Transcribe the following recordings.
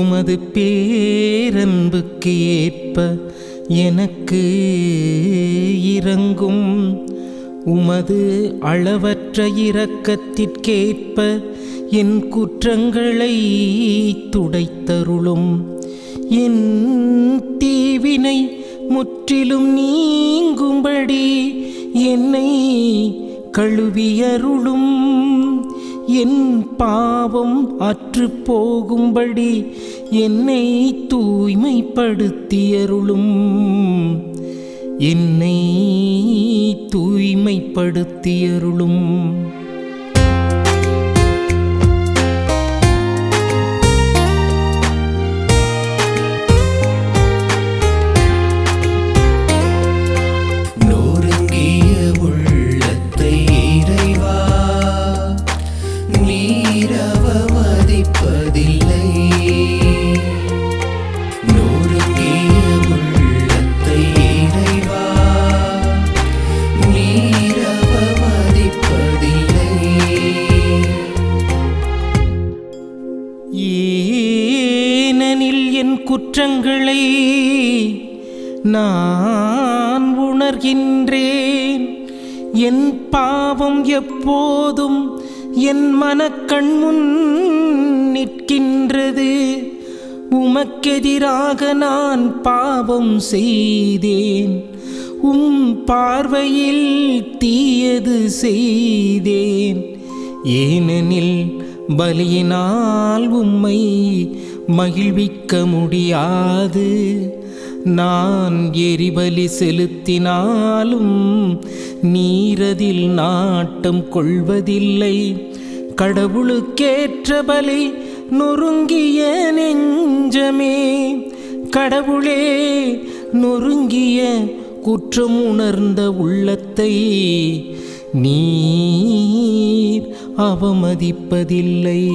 உமது பேரன்புக்கு ஏற்ப எனக்கு இறங்கும் உமது அளவற்ற இரக்கத்திற்கேற்ப என் குற்றங்களை துடைத்தருளும். என் தீவினை முற்றிலும் நீங்கும்படி என்னை கழுவியருளும். என் பாவம் அற்று போகும்படி என்னை தூய்மைப்படுத்தியருளும். என்னை தூய்மைப்படுத்தியருளும். என் பாவம் எப்போதும் என் மனக்கண் முன் நிற்கின்றது. உமக்கெதிராக நான் பாவம் செய்தேன். உம் பார்வையில் தீயது செய்தேன். ஏனெனில் பலியினால் உம்மை மகிழ்விக்க முடியாது. நான் எரிபலி செலுத்தினாலும் நீரதில் நாட்டம் கொள்வதில்லை. கடவுளுக்கேற்ற பலி நொறுங்கிய நெஞ்சமே. கடவுளே நொறுங்கிய குற்றம் உணர்ந்த உள்ளத்தை நீர் அவமதிப்பதில்லை.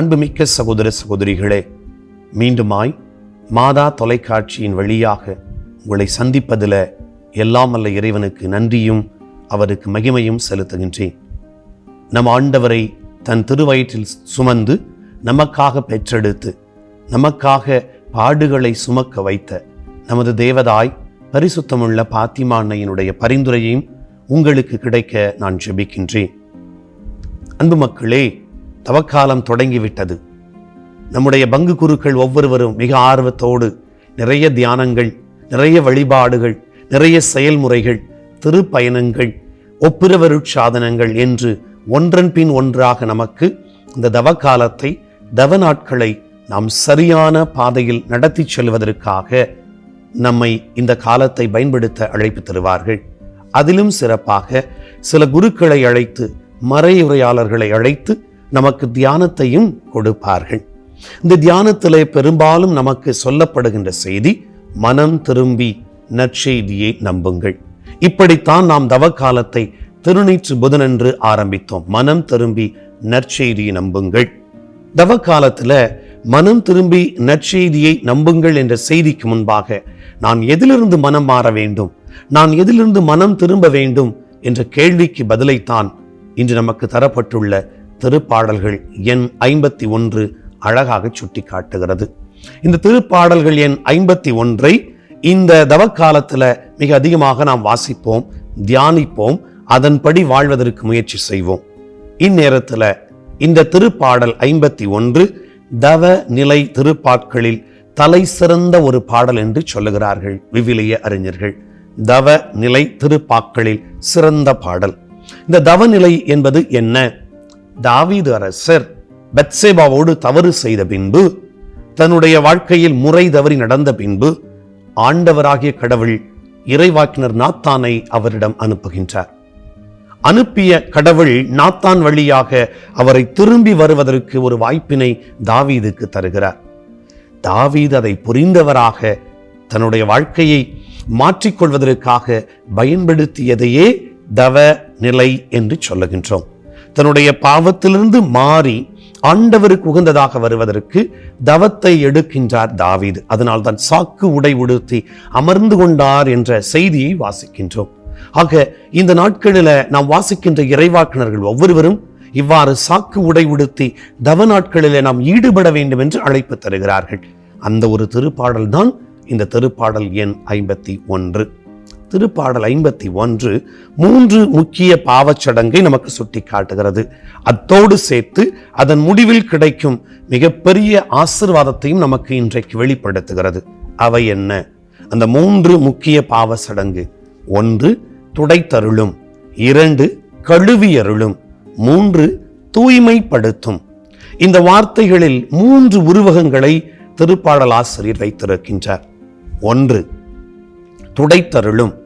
அன்புமிக்க சகோதர சகோதரிகளே மீண்டுமாய் மாதா தொலைக்காட்சியின் வழியாக உங்களை சந்திப்பதில் எல்லாம் அல்ல இறைவனுக்கு நன்றியும் அவருக்கு மகிமையும் செலுத்துகின்றேன். நம் ஆண்டவரை தன் திருவயிற்றில் சுமந்து நமக்காக பெற்றெடுத்து நமக்காக பாடுகளை சுமக்க வைத்த நமது தேவதாய் பரிசுத்தமுள்ள பாத்திமா அன்னையினுடைய பரிந்துரையையும் உங்களுக்கு கிடைக்க நான் ஜெபிக்கின்றேன். அன்பு மக்களே தவக்காலம் தொடங்கிவிட்டது. நம்முடைய பங்கு குருக்கள் ஒவ்வொருவரும் மிக ஆர்வத்தோடு நிறைய தியானங்கள் நிறைய வழிபாடுகள் நிறைய செயல்முறைகள் திருப்பயணங்கள் ஒப்புரவருட்சாதனங்கள் என்று ஒன்றன் பின் ஒன்றாக நமக்கு இந்த தவக்காலத்தை தவ நாட்களை நாம் சரியான பாதையில் நடத்தி செல்வதற்காக நம்மை இந்த காலத்தை பயன்படுத்த அழைப்பு தருவார்கள். அதிலும் சிறப்பாக சில குருக்களை அழைத்து மறையுரையாளர்களை அழைத்து நமக்கு தியானத்தையும் கொடுப்பார்கள். இந்த தியானத்திலே பெரும்பாலும் நமக்கு சொல்லப்படுகின்ற செய்தி மனம் திரும்பி நற்செய்தியை நம்புங்கள். இப்படித்தான் நாம் தவக்காலத்தை திருநீற்று புதனன்று ஆரம்பித்தோம். மனம் திரும்பி நற்செய்தியை நம்புங்கள். தவக்காலத்துல மனம் திரும்பி நற்செய்தியை நம்புங்கள் என்ற செய்திக்கு முன்பாக நான் எதிலிருந்து மனம் மாற வேண்டும் நான் எதிலிருந்து மனம் திரும்ப வேண்டும் என்ற கேள்விக்கு பதிலைத்தான் இன்று நமக்கு தரப்பட்டுள்ள திருப்பாடல்கள் எண் ஐம்பத்தி ஒன்று அழகாக சுட்டி காட்டுகிறது இந்த திருப்பாடல்கள் எண் ஐம்பத்தி ஒன்றை இந்த தவக்காலத்தில் மிக அதிகமாக நாம் வாசிப்போம் தியானிப்போம் அதன்படி வாழ்வதற்கு முயற்சி செய்வோம். இந்நேரத்துல இந்த திருப்பாடல் ஐம்பத்தி ஒன்று தவ நிலை திருப்பாட்களில் தலை சிறந்த ஒரு பாடல் என்று சொல்லுகிறார்கள் விவிலிய அறிஞர்கள். தவ நிலை திருப்பாக்களில் சிறந்த பாடல். இந்த தவநிலை என்பது என்ன? தாவீது அரசர் பெத்சேபாவோடு தவறு செய்த பின்பு தன்னுடைய வாழ்க்கையில் முறை தவறி நடந்த பின்பு ஆண்டவராகிய கடவுள் இறைவாக்கினர் நாத்தானை அவரிடம் அனுப்புகின்றார். அனுப்பிய கடவுள் நாத்தான் வழியாக அவரை திரும்பி வருவதற்கு ஒரு வாய்ப்பினை தாவீதுக்கு தருகிறார். தாவீது அதை புரிந்தவராக தன்னுடைய வாழ்க்கையை மாற்றிக்கொள்வதற்காக பயன்படுத்தியதையே தவ நிலை என்று சொல்லுகின்றோம். தன்னுடைய பாவத்திலிருந்து மாறி ஆண்டவருக்கு உகந்ததாக வருவதற்கு தவத்தை எடுக்கின்றார் தாவீது. அதனால் தான் சாக்கு உடை உடுத்தி அமர்ந்து கொண்டார் என்ற செய்தியை வாசிக்கின்றோம். ஆக இந்த நாட்களில் நாம் வாசிக்கின்ற இறைவாக்கினர்கள் ஒவ்வொருவரும் இவ்வாறு சாக்கு உடை உடுத்தி தவ நாட்களில் நாம் ஈடுபட வேண்டும் என்று அழைப்பு தருகிறார்கள். அந்த ஒரு திருப்பாடல் தான் இந்த திருப்பாடல் எண் ஐம்பத்தி ஒன்று. திருப்பாடல் ஐம்பத்தி ஒன்று மூன்று முக்கிய பாவச் சடங்கை நமக்கு சுட்டி காட்டுகிறது. அத்தோடு சேர்த்து அதன் முடிவில் கிடைக்கும் மிகப்பெரிய ஆசிர்வாதத்தையும் நமக்கு இன்றைக்கு வெளிப்படுத்துகிறது. அவை என்ன? அந்த மூன்று முக்கிய பாவ சடங்கு. ஒன்று துடைத்தருளும். இரண்டு கழுவியருளும். மூன்று தூய்மைப்படுத்தும். இந்த வார்த்தைகளில் மூன்று உருவகங்களை திருப்பாடல் ஆசிரியர் வைத்திருக்கின்றார். ஒன்று துடைத்தருளும்.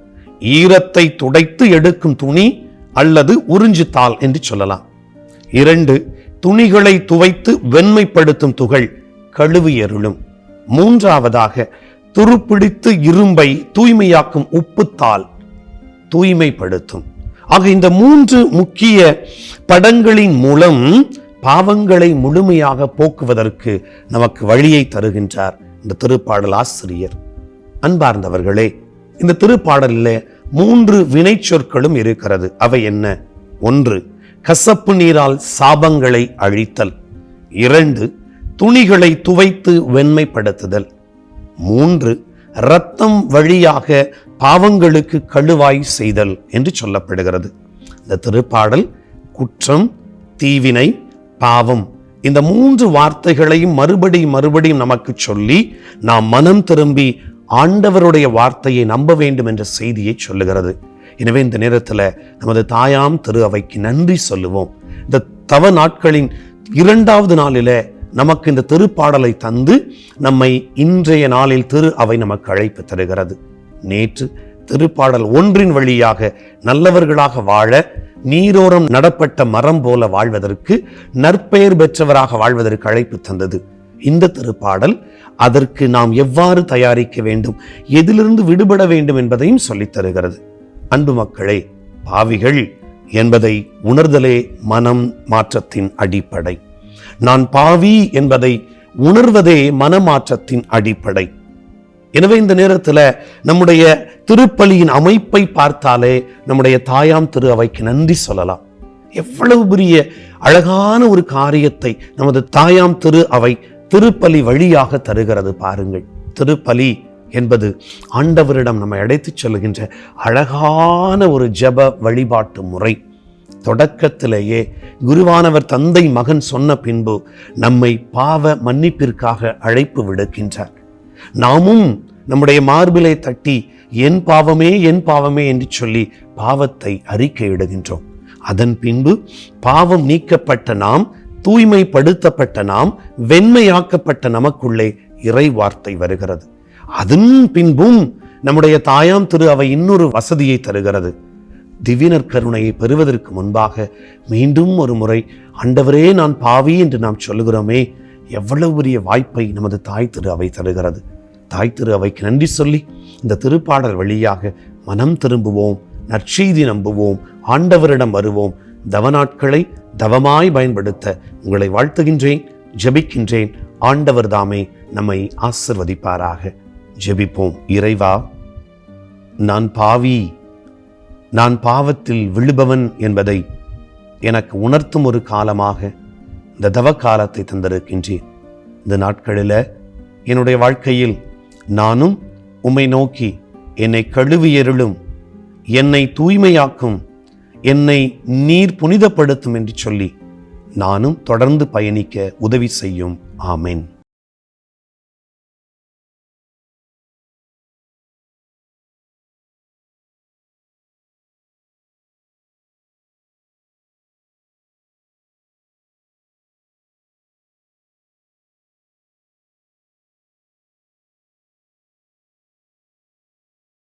ஈரத்தை துடைத்து எடுக்கும் துணி அல்லது உறிஞ்சு தாள் என்று சொல்லலாம். இரண்டு துணிகளை துவைத்து வெண்மைப்படுத்தும் துகள் கழுவியருளும் மூன்றாவதாக துருப்பிடித்து இரும்பை தூய்மையாக்கும் உப்புத்தால் தூய்மைப்படுத்தும். ஆக இந்த மூன்று முக்கிய படங்களின் மூலம் பாவங்களை முழுமையாக போக்குவதற்கு நமக்கு வழியை தருகின்றார் இந்த திருப்பாடல் ஆசிரியர் அன்பார்ந்தவர்களே இந்த திருப்பாடலில் மூன்று வினை சொற்களும் இருக்கிறது. அவை என்ன? ஒன்று கசப்பு நீரால் சாபங்களை அழித்தல். இரண்டு துணிகளை துவைத்து வெண்மைப்படுத்துதல். மூன்று இரத்தம் வழியாக பாவங்களுக்கு கழுவாய் செய்தல் என்று சொல்லப்படுகிறது. இந்த திருப்பாடல் குற்றம் தீவினை பாவம் இந்த மூன்று வார்த்தைகளையும் மறுபடியும் மறுபடியும் நமக்கு சொல்லி நாம் மனம் திரும்பி ஆண்டவருடைய வார்த்தையை நம்ப வேண்டும் என்ற செய்தியை சொல்லுகிறது. எனவே இந்த நேரத்தில் நமது தாயாம் திரு அவைக்கு நன்றி சொல்லுவோம். இந்த தவ நாட்களின் இரண்டாவது நாளில நமக்கு இந்த திருப்பாடலை தந்து நம்மை இன்றைய நாளில் திரு அவை நமக்கு அழைப்பு தருகிறது. நேற்று திருப்பாடல் ஒன்றின் வழியாக நல்லவர்களாக வாழ நீரோரம் நடப்பட்ட மரம் போல வாழ்வதற்கு நற்பெயர் பெற்றவராக வாழ்வதற்கு அழைப்பு தந்தது. இந்த திருப்பாடல் அதற்கு நாம் எவ்வாறு தயாரிக்க வேண்டும் எதிலிருந்து விடுபட வேண்டும் என்பதையும் சொல்லித் தருகிறது. அன்பு மக்களே பாவிகள் என்பதை உணர்தலே மனம் மாற்றத்தின் அடிப்படை. நான் பாவி என்பதை உணர்வதே மனமாற்றத்தின் அடிப்படை. எனவே இந்த நேரத்தில் நம்முடைய திருப்பலியின் அமைப்பை பார்த்தாலே நம்முடைய தாயாம் திரு அவைக்கு நன்றி சொல்லலாம். எவ்வளவு பெரிய அழகான ஒரு காரியத்தை நமது தாயாம் திரு அவை திருப்பலி வழியாக தருகிறது பாருங்கள். திருப்பலி என்பது ஆண்டவரிடம் நம்மை அழைத்துச் செல்கின்ற அழகான ஒரு ஜெப வழிபாட்டு முறை. தொடக்கத்திலேயே குருவானவர் தந்தை மகன் சொன்ன பின்பு நம்மை பாவ மன்னிப்பிற்காக அழைப்பு விடுக்கின்றார். நாமும் நம்முடைய மார்பிலை தட்டி என் பாவமே என் பாவமே என்று சொல்லி பாவத்தை அறிக்கையிடுகின்றோம் அதன் பின்பு பாவம் நீக்கப்பட்ட நாம் தூய்மைப்படுத்தப்பட்ட நாம் வெண்மையாக்கப்பட்ட நமக்குள்ளே இறை வார்த்தை வருகிறது. அதன் பின்பும் நம்முடைய தாயாம் திரு அவை இன்னொரு வசதியை தருகிறது. திவ்யனர் கருணையை பெறுவதற்கு முன்பாக மீண்டும் ஒரு முறை ஆண்டவரே நான் பாவி என்று நாம் சொல்லுகிறோமே எவ்வளவு பெரிய வாய்ப்பை நமது தாய் திரு அவை தருகிறது. தாய் திரு அவைக்கு நன்றி சொல்லி இந்த திருப்பாடல் வழியாக மனம் திரும்புவோம் நற்செய்தி நம்புவோம் ஆண்டவரிடம் வருவோம் தவநாட்களை தவமாய் பயன்படுத்த உங்களை வாழ்த்துகின்றேன் ஜெபிக்கின்றேன். ஆண்டவர் தாமே நம்மை ஆசிர்வதிப்பாராக. ஜெபிப்போம். இறைவா நான் பாவி நான் பாவத்தில் விழுபவன் என்பதை எனக்கு உணர்த்தும் ஒரு காலமாக இந்த தவ காலத்தை தந்திருக்கின்றேன். இந்த நாட்களில் என்னுடைய வாழ்க்கையில் நானும் உம்மை நோக்கி என்னை கழுவியருளும் என்னை தூய்மையாக்கும் என்னை நீர் புனிதப்படுத்தும் என்று சொல்லி நானும் தொடர்ந்து பயணிக்க உதவி செய்யும். ஆமேன்.